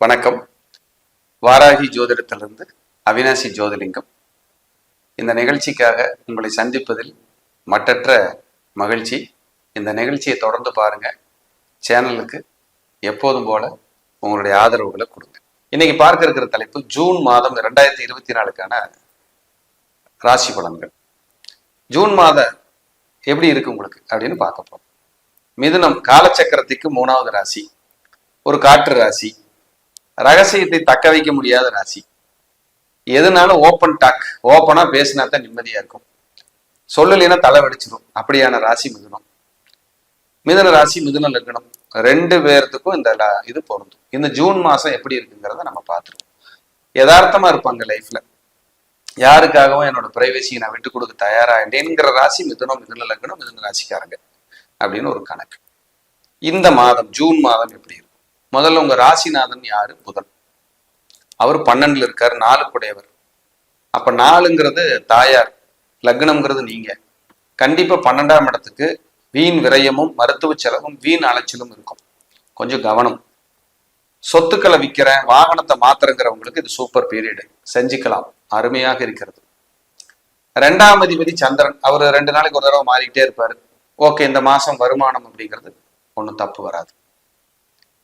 வணக்கம். வாராகி ஜோதிடத்திலிருந்து அவினாசி ஜோதிலிங்கம். இந்த நிகழ்ச்சிக்காக உங்களை சந்திப்பதில் மற்றற்ற மகிழ்ச்சி. இந்த நிகழ்ச்சியை தொடர்ந்து பாருங்க. சேனலுக்கு எப்போதும் போல உங்களுடைய ஆதரவுகளை கொடுங்க. இன்னைக்கு பார்க்க இருக்கிற தலைப்பு ஜூன் மாதம் ரெண்டாயிரத்தி இருபத்தி நாலுக்கான ராசி பலன்கள். ஜூன் மாத எப்படி இருக்கு உங்களுக்கு அப்படின்னு பார்க்க போறோம். மிதுனம் காலச்சக்கரத்துக்கு மூணாவது ராசி. ஒரு காற்று ராசி. ரகசியத்தை தக்க வைக்க முடியாத ராசி. எதுனாலும் ஓப்பன் டாக் ஓப்பனா பேசினா தான் நிம்மதியா இருக்கும். சொல்லலைன்னா தலை வெடிச்சிடும் அப்படியான ராசி மிதுனம். மிதுன ராசி மிதுன லக்னம். ரெண்டு பேர்த்துக்கும் இந்த இது பொருந்தும். இந்த ஜூன் மாசம் எப்படி இருக்குங்கிறத நம்ம பார்த்துருவோம். யதார்த்தமா இருப்பாங்க லைஃப்ல யாருக்காகவும் என்னோட பிரைவசியை நான் விட்டு கொடுக்க தயாராகிட்டேங்கிற ராசி மிதுனம் மிதுன லக்னம் மிதுன ராசிக்காரங்க. அப்படின்னு ஒரு கணக்கு. இந்த மாதம் ஜூன் மாதம் எப்படி இருக்கும் முதல்ல உங்க ராசிநாதன் யாரு? புதன். அவர் பன்னெண்டுல இருக்காரு நாலு குடையவர் அப்ப நாலுங்கிறது தாயார் லக்னம்ங்கிறது நீங்க. கண்டிப்பா பன்னெண்டாம் இடத்துக்கு வீண் விரயமும் மருத்துவ செலவும் வீண் அலைச்சலும் இருக்கும். கொஞ்சம் கவனம். சொத்துக்களை விற்கிறேன் வாகனத்தை மாத்திரங்கிறவங்களுக்கு இது சூப்பர் பீரியடு. செஞ்சுக்கலாம். அருமையாக இருக்கிறது. ரெண்டாம் அதிபதி சந்திரன். அவர் ரெண்டு நாளைக்கு ஒரு தடவை மாறிக்கிட்டே இருப்பாரு. ஓகே இந்த மாசம் வருமானம் அப்படிங்கிறது ஒன்றும் தப்பு வராது.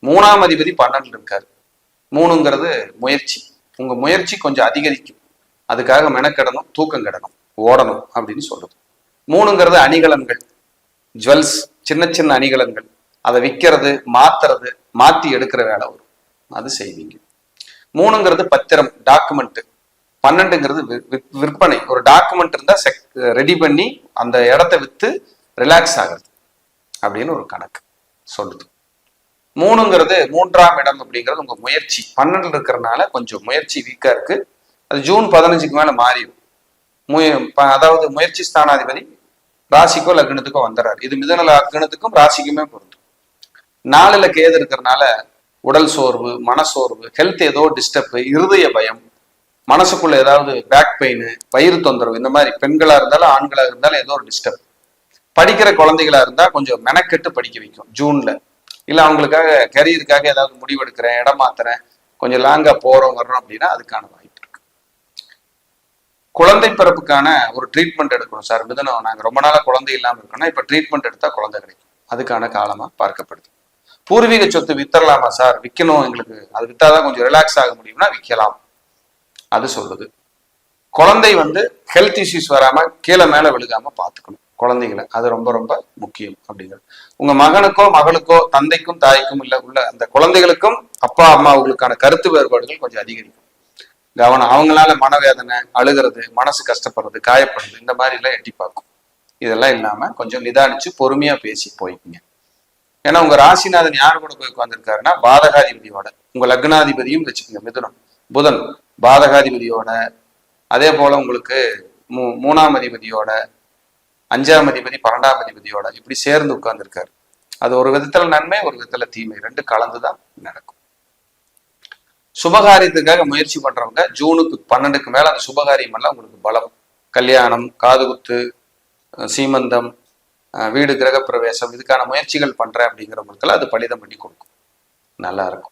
மூணாம் அதிபதி பன்னெண்டு இருக்காரு. மூணுங்கிறது முயற்சி. உங்க முயற்சி கொஞ்சம் அதிகரிக்கும். அதுக்காக மெனக்கெடணும் தூக்கம் கெடணும் ஓடணும் அப்படின்னு சொல்றது. மூணுங்கிறது அணிகலன்கள். ஜுவல்ஸ் சின்ன சின்ன அணிகலன்கள். அதை விற்கிறது மாத்துறது மாத்தி எடுக்கிற வேலை வரும். அது செய்வீங்க. மூணுங்கிறது பத்திரம் டாக்குமெண்ட். பன்னெண்டுங்கிறது விற்பனை. ஒரு டாக்குமெண்ட் இருந்தா ரெடி பண்ணி அந்த இடத்த வித்து ரிலாக்ஸ் ஆகுறது. அப்படின்னு ஒரு கணக்கு சொல்லுது. மூணுங்கிறது மூன்றாம் இடம் அப்படிங்கிறது உங்க முயற்சி. பன்னெண்டுல இருக்கிறனால கொஞ்சம் முயற்சி வீக்கா இருக்கு. அது ஜூன் பதினஞ்சுக்கு மேல மாறிடும். முய ப- அதாவது முயற்சி ஸ்தானாதிபதி ராசிக்கோ லக்னத்துக்கோ வந்துடுறாரு இது மிதன லக்னத்துக்கும் ராசிக்குமே பொருந்தும். நாலுல கேது இருக்கிறனால உடல் சோர்வு மனசோர்வு ஹெல்த் ஏதோ டிஸ்டர்ப் இருதய பயம் மனசுக்குள்ள ஏதாவது பேக் பெயின் வயிறு தொந்தரவு இந்த மாதிரி பெண்களா இருந்தாலும் ஆண்களா இருந்தாலும் ஏதோ ஒரு டிஸ்டர்ப் படிக்கிற குழந்தைகளா இருந்தா கொஞ்சம் மெனக்கெட்டு படிக்க வைக்கும். ஜூன்ல இல்ல அவங்களுக்காக கரியருக்காக ஏதாவது முடிவெடுக்கிறேன் இடம் மாத்துறேன் கொஞ்சம் லாங்கா போறோம் வர்றோம் அப்படின்னா அதுக்கான வாய்ப்பு இருக்கு. குழந்தை பிறப்புக்கான ஒரு ட்ரீட்மெண்ட் எடுக்கணும் சார். மிதனம் நாங்க ரொம்ப நாளாக குழந்தை இல்லாம இருக்கோம்னா இப்ப ட்ரீட்மெண்ட் எடுத்தா குழந்தை கிடைக்கும். அதுக்கான காலமா பார்க்கப்படுது. பூர்வீக சொத்து வித்தரலாமா சார்? விற்கணும் எங்களுக்கு. அது வித்தாதான் கொஞ்சம் ரிலாக்ஸ் ஆக முடியும்னா விற்கலாம். அது சொல்லுது குழந்தை வந்து ஹெல்த் இஷ்யூஸ் வராம கீழே மேல விழுகாம பாத்துக்கணும் குழந்தைகளை. அது ரொம்ப ரொம்ப முக்கியம் அப்படிங்கிறது. உங்க மகனுக்கோ மகளுக்கோ தந்தைக்கும் தாய்க்கும் இல்லை உள்ள அந்த குழந்தைகளுக்கும் அப்பா அம்மாவுகளுக்கான கருத்து வேறுபாடுகள் கொஞ்சம் அதிகரிக்கும். கவனம். அவங்களால மனவேதனை அழுகிறது மனசு கஷ்டப்படுறது காயப்படுறது இந்த மாதிரி எல்லாம் எட்டி பார்க்கும். இதெல்லாம் இல்லாம கொஞ்சம் நிதானிச்சு பொறுமையா பேசி போய்க்குங்க. ஏன்னா உங்க ராசிநாதன் யார் கூட போய் உட்காந்துருக்காருன்னா பாதகாதிபதியோட உங்க லக்னாதிபதியும் வச்சுக்கோங்க மிதுனம் புதன். பாதகாதிபதியோட. அதே போல உங்களுக்கு மூ மூணாம் அதிபதியோட அஞ்சாம் அதிபதி பன்னெண்டாம் அதிபதியோட இப்படி சேர்ந்து உட்கார்ந்துருக்காரு. அது ஒரு விதத்துல நன்மை ஒரு விதத்துல தீமை. ரெண்டு கலந்துதான் நடக்கும். சுபகாரியத்துக்காக முயற்சி பண்றவங்க ஜூனுக்கு பன்னெண்டுக்கு மேல அந்த சுபகாரியம் எல்லாம் உங்களுக்கு பலம். கல்யாணம் காதுகுத்து சீமந்தம் அஹ் வீடு கிரகப்பிரவேசம் இதுக்கான முயற்சிகள் பண்றேன் அப்படிங்கிறவங்களுக்கெல்லாம் அது பலிதம் பண்ணி கொடுக்கும். நல்லா இருக்கும்.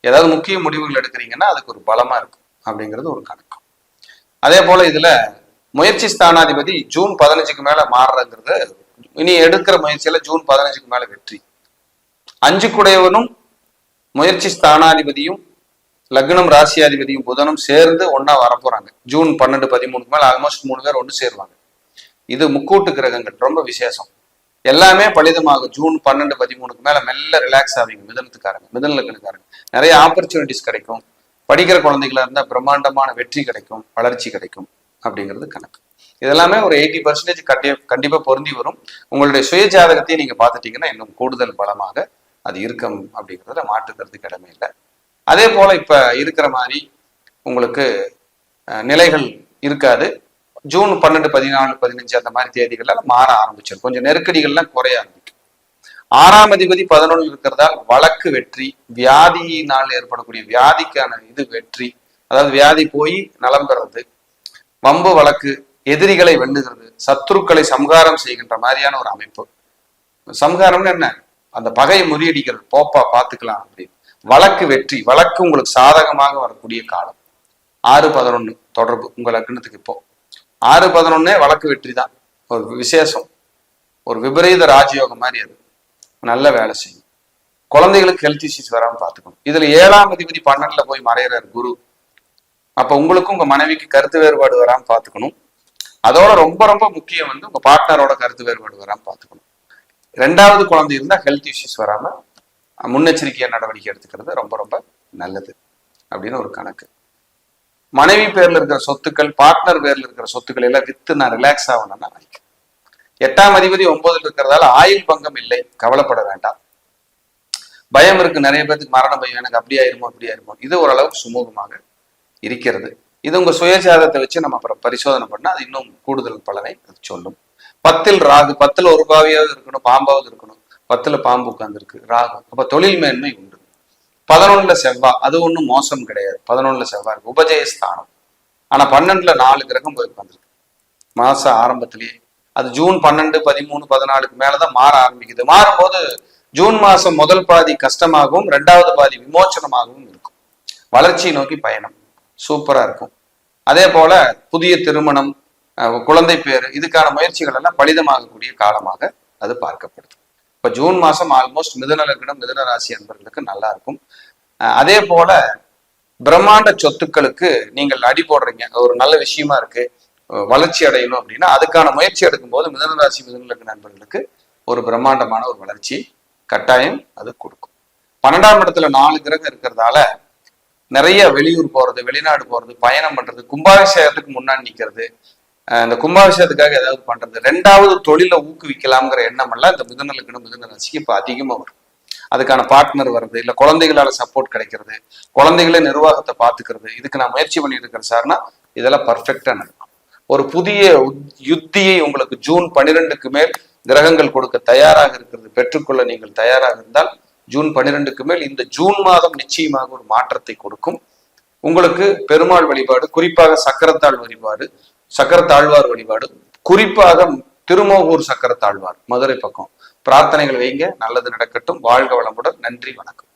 ஏதாவது முக்கிய முடிவுகள் எடுக்கிறீங்கன்னா அதுக்கு ஒரு பலமா இருக்கும் அப்படிங்கிறது ஒரு கணக்கு. அதே போல இதுல முயற்சி ஸ்தானாதிபதி ஜூன் பதினஞ்சுக்கு மேல மாறுறங்கிறது இனி எடுக்கிற முயற்சியில ஜூன் பதினஞ்சுக்கு மேல வெற்றி. அஞ்சு குடையவனும் முயற்சி ஸ்தானாதிபதியும் லக்னம் ராசியாதிபதியும் புதனும் சேர்ந்து ஒன்னா வரப்போறாங்க. ஜூன் பன்னெண்டு பதிமூணுக்கு மேல ஆல்மோஸ்ட் மூணு பேர் ஒன்று சேருவாங்க. இது முக்கூட்டு கிரகங்கள் ரொம்ப விசேஷம். எல்லாமே பலிதமாகும் ஜூன் பன்னெண்டு பதிமூணுக்கு மேல மெல்ல ரிலாக்ஸ் ஆவீங்க மிதனத்துக்காரங்க மிதன லக்னக்காரங்க. நிறைய ஆப்பர்ச்சுனிட்டிஸ் கிடைக்கும். படிக்கிற குழந்தைகளா இருந்தால் பிரம்மாண்டமான வெற்றி கிடைக்கும் வளர்ச்சி கிடைக்கும். அப்படிங்கிறது கணக்கு. இதெல்லாமே ஒரு எயிட்டி பர்சன்டேஜ் கண்டி கண்டிப்பா பொருந்தி வரும். உங்களுடைய சுய ஜாதகத்தையும் நீங்க பார்த்துட்டீங்கன்னா இன்னும் கூடுதல் பலமாக அது இருக்கும் அப்படிங்கிறதுல மாற்றுக்கிறது கடமை இல்லை. அதே போல இப்ப இருக்கிற மாதிரி உங்களுக்கு நிலைகள் இருக்காது. ஜூன் பன்னெண்டு பதினாலு பதினஞ்சு அந்த மாதிரி தேதிகள்ல மாற ஆரம்பிச்சிடும் கொஞ்சம் நெருக்கடிகள்லாம் குறைய ஆரம்பிக்கும். ஆறாம் அதிபதி பதினொன்று இருக்கிறதால் வழக்கு வெற்றி வியாதியினால் ஏற்படக்கூடிய வியாதிக்கான இது வெற்றி அதாவது வியாதி போய் நலம் பெறது வம்பு வழக்கு எதிரிகளை வெண்ணுகிறது சத்துருக்களை சம்காரம் செய்கின்ற மாதிரியான ஒரு அமைப்பு. சம்காரம்னு என்ன? அந்த பகையை முறியடிக்கிறது. போப்பா பார்த்துக்கலாம் அப்படின்னு. வழக்கு வெற்றி. வழக்கு உங்களுக்கு சாதகமாக வரக்கூடிய காலம். ஆறு பதினொன்னு தொடர்பு. உங்க லக்னத்துக்கு இப்போ. ஆறு பதினொன்னே வழக்கு வெற்றி தான். ஒரு விசேஷம். ஒரு விபரீத ராஜயோகம் மாதிரி அது. நல்ல வேலை செய்யும். குழந்தைகளுக்கு ஹெல்த் இஷ்யூஸ் வராம பார்த்துக்கணும். இதுல ஏழாம் அதிபதி பன்னெண்டுல போய் மறையிறார் குரு. அப்ப உங்களுக்கும் உங்க மனைவிக்கு கருத்து வேறுபாடு வராம பார்த்துக்கணும் அதோட ரொம்ப ரொம்ப முக்கியம் வந்து உங்க பார்ட்னரோட கருத்து வேறுபாடு வராம பார்த்துக்கணும் ரெண்டாவது குழந்தை இருந்தா ஹெல்த் இஷ்யூஸ் வராம முன்னெச்சரிக்கை நடவடிக்கை எடுத்துக்கிறது ரொம்ப ரொம்ப நல்லது அப்படின்னு ஒரு கணக்கு. மனைவி பேர்ல இருக்கிற சொத்துக்கள் பார்ட்னர் பேர்ல இருக்கிற சொத்துக்கள் எல்லாம் வித்து நான் ரிலாக்ஸ் ஆகணும்னா நினைக்கிறேன். எட்டாம் அதிபதி ஒன்பதுல இருக்கிறதால ஆயுள் பங்கம் இல்லை கவலைப்பட வேண்டாம். பயம் இருக்கு நிறைய பேருக்கு மரண பயம் எனக்கு அப்படி ஆயிருமோ அப்படி ஆயிருமோ. இது ஓரளவுக்கு சுமூகமாக இருக்கிறது. இது உங்க சுயஜாதத்தை வச்சு நம்ம அப்புறம் பரிசோதனை பண்ணா அது இன்னும் கூடுதல் பலனை அது சொல்லும். பத்தில் ராகு பத்தில் ஒரு பாவியாவது இருக்கணும் பாம்பாவது இருக்கணும். பத்துல பாம்பு உட்கார்ந்துருக்கு ராகு. அப்ப தொழில் மேன்மை உண்டு. பதினொன்னுல செவ்வாய் அது ஒண்ணும் மோசம் கிடையாது. பதினொன்னுல செவ்வாய் இருக்கு. உபஜயஸ்தானம். ஆனா பன்னெண்டுல நாலு கிரகம் போய் உட்காந்துருக்கு மாச ஆரம்பத்திலேயே. அது ஜூன் பன்னெண்டு பதிமூணு பதினாலுக்கு மேலதான் மாற ஆரம்பிக்குது. மாறும்போது ஜூன் மாசம் முதல் பாதி கஷ்டமாகவும் ரெண்டாவது பாதி விமோச்சனமாகவும் இருக்கும். வளர்ச்சியை நோக்கி பயணம். சூப்பரா இருக்கும். அதே போல புதிய திருமணம் குழந்தை பேர் இதுக்கான முயற்சிகள் எல்லாம் பலிதமாகக்கூடிய காலமாக அது பார்க்கப்படுது. இப்ப ஜூன் மாசம் ஆல்மோஸ்ட் மிதுன லக்னம் மிதுன ராசி அன்பர்களுக்கு நல்லா இருக்கும். அதே போல பிரம்மாண்ட சொத்துக்களுக்கு நீங்கள் அடி போடுறீங்க ஒரு நல்ல விஷயமா இருக்கு வளர்ச்சி அடையணும் அப்படின்னா அதுக்கான முயற்சி எடுக்கும்போது மிதுன ராசி மிதுன லக்ன நண்பர்களுக்கு ஒரு பிரம்மாண்டமான ஒரு வளர்ச்சி கட்டாயம் அது கொடுக்கும். பன்னெண்டாம் இடத்துல நாலு கிரகம் இருக்கிறதால நிறைய வெளியூர் போறது வெளிநாடு போறது பயணம் பண்றது கும்பாபிஷேகத்துக்கு முன்னாடி நிக்கிறது. இந்த கும்பாபிஷேகத்துக்காக ஏதாவது பண்றது. ரெண்டாவது தொழிலை ஊக்குவிக்கலாம்ங்கிற எண்ணம் எல்லாம் இந்த மிதுன லக்னம் இப்ப அதிகமா வரும். அதுக்கான பார்ட்னர் வருது இல்ல குழந்தைகளால சப்போர்ட் கிடைக்கிறது குழந்தைகளே நிர்வாகத்தை பார்த்துக்கிறது. இதுக்கு நான் முயற்சி பண்ணிட்டு இருக்கிறேன் சார்னா இதெல்லாம் பர்ஃபெக்டா நடக்கும். ஒரு புதிய உத்- யுத்தியை உங்களுக்கு ஜூன் பன்னிரெண்டுக்கு மேல் கிரகங்கள் கொடுக்க தயாராக இருக்கிறது பெற்றுக்கொள்ள நீங்கள் தயாராக இருந்தால் ஜூன் பன்னிரெண்டுக்கு மேல் இந்த ஜூன் மாதம் நிச்சயமாக ஒரு மாற்றத்தை கொடுக்கும். உங்களுக்கு பெருமாள் வழிபாடு குறிப்பாக சக்கரத்தாழ் வழிபாடு சக்கரத்தாழ்வார் வழிபாடு குறிப்பாக திருமோகூர் சக்கரத்தாழ்வார் மதுரை பக்கம். பிரார்த்தனைகள் வைங்க நல்லது நடக்கட்டும். வாழ்க வளமுடன். நன்றி வணக்கம்.